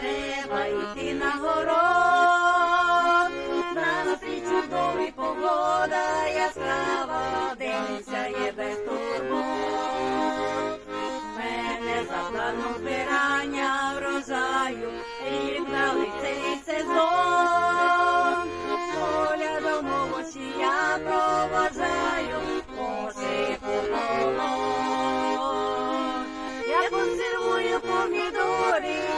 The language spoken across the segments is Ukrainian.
треба йти на город. На чудовий погода яскрава, день сяє без турбот. Мене за планом збирання врожаю, рік на лицей сезон. Поля до овочі я проважаю, посипу полон. Я консервую помідори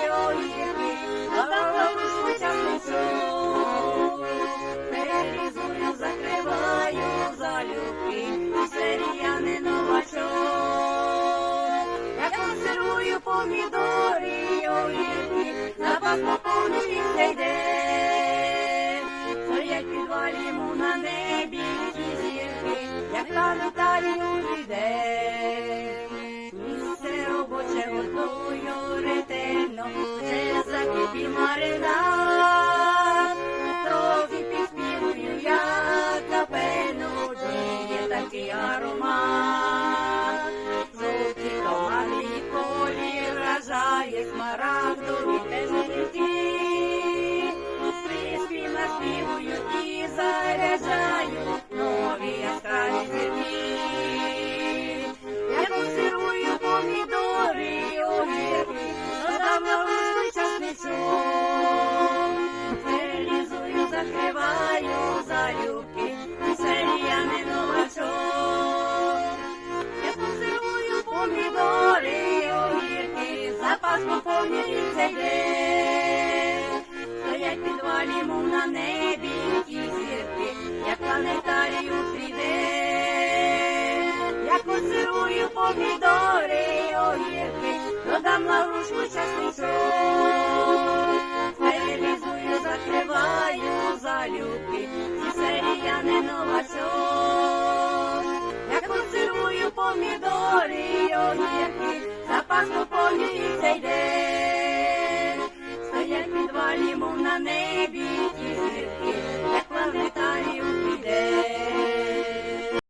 консервую помідори й огірки, запас поповнений цей день. Стоять під валіму на небі ті зірки, як на Віталію прийде. Mara. Лаврушку часничок. Стерилізую, закриваю залюбки, ці серія не новачок. Я консервую помідори й огірки, запас поповнює цей день. Стоять під валімом на небі